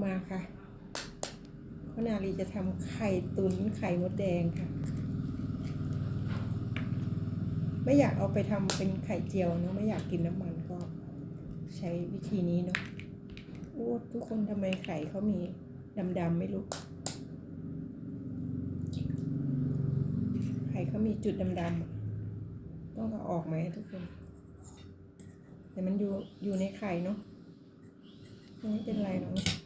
มาค่ะพนาลีจะทำไข่ตุนไข่มดแดงค่ะ ไม่อยากเอาไปทำเป็นไข่เจียวเนาะไม่อยากกินน้ำมันก็ใช้วิธีนี้เนาะโอ้ทุกคนทำไมไข่เขามีดำๆไม่รู้ไข่เขามีจุดดำๆต้องเอาออกไหมทุกคน แต่มันอยู่อยู่ในไข่เนาะไม่เป็นไรเนอะ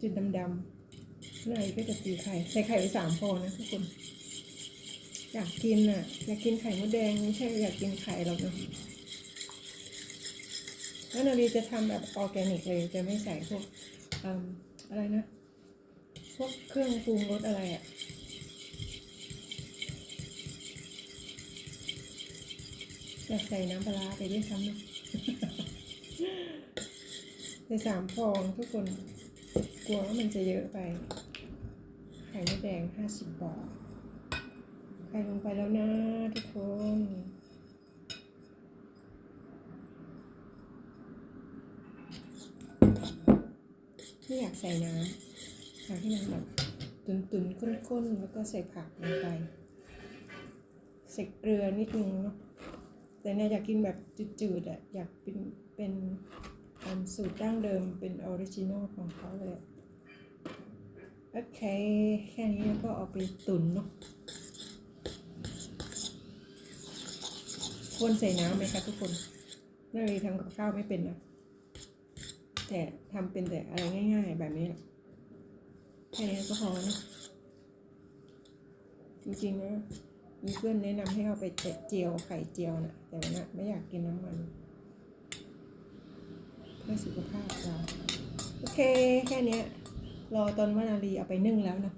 จุดดำๆเนยก็จะตีไข่ ใส่ไข่ไปสามฟองนะทุกคน อยากกินอะ อยากกินไข่มดแดงไม่ใช่อยากกินไข่หรอกนะแล้วนาลีจะทำแบบออร์แกนิกเลย จะไม่ใส่พวกออะไรนะ พวกเครื่องปรุงรสอะไรอะอยากใส่น้ำปลาไปด้วยซ้ำนะใส่สามฟองทุกคน กลัวว่ามันจะเยอะไปไข่มดแดงห้าสิบบาทใส่ลงไปแล้วนะทุกคนไม่อยากใส่น้ำอยากให้มันแบบตุนๆข้นๆ แล้วก็ใส่ผักลงไป ใส่เกลือนิดนึงเนาะแต่เนี่ยอยากกินแบบจืดๆอะอยากเป็นเป็น สูตรดั้งเดิมเป็นออริจินอลของเขาเลย โอเค แค่นี้แล้วก็เอาไปตุ๋นเนาะควรใส่น้ำไหมคะทุกคนน่าเลยทำกับข้าวไม่เป็นนะ แต่ทำเป็นแต่อะไรง่าย ๆ แบบนี้ แค่นี้ก็พอนะจริงๆนะมีเพื่อนแนะนำให้เอาไปเจียวไข่เจียวนะแต่ว่านะไม่อยากกินน้ำมัน พื่อสุขภาพเรา โอเค แค่นี้รอตอนวานาลีเอาไปนึ่งแล้วนะ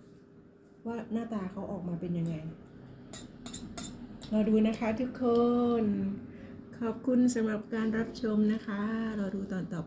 ว่าหน้าตาเขาออกมาเป็นยังไง รอดูนะคะทุกคน ขอบคุณสำหรับการรับชมนะคะ รอดูตอนต่อ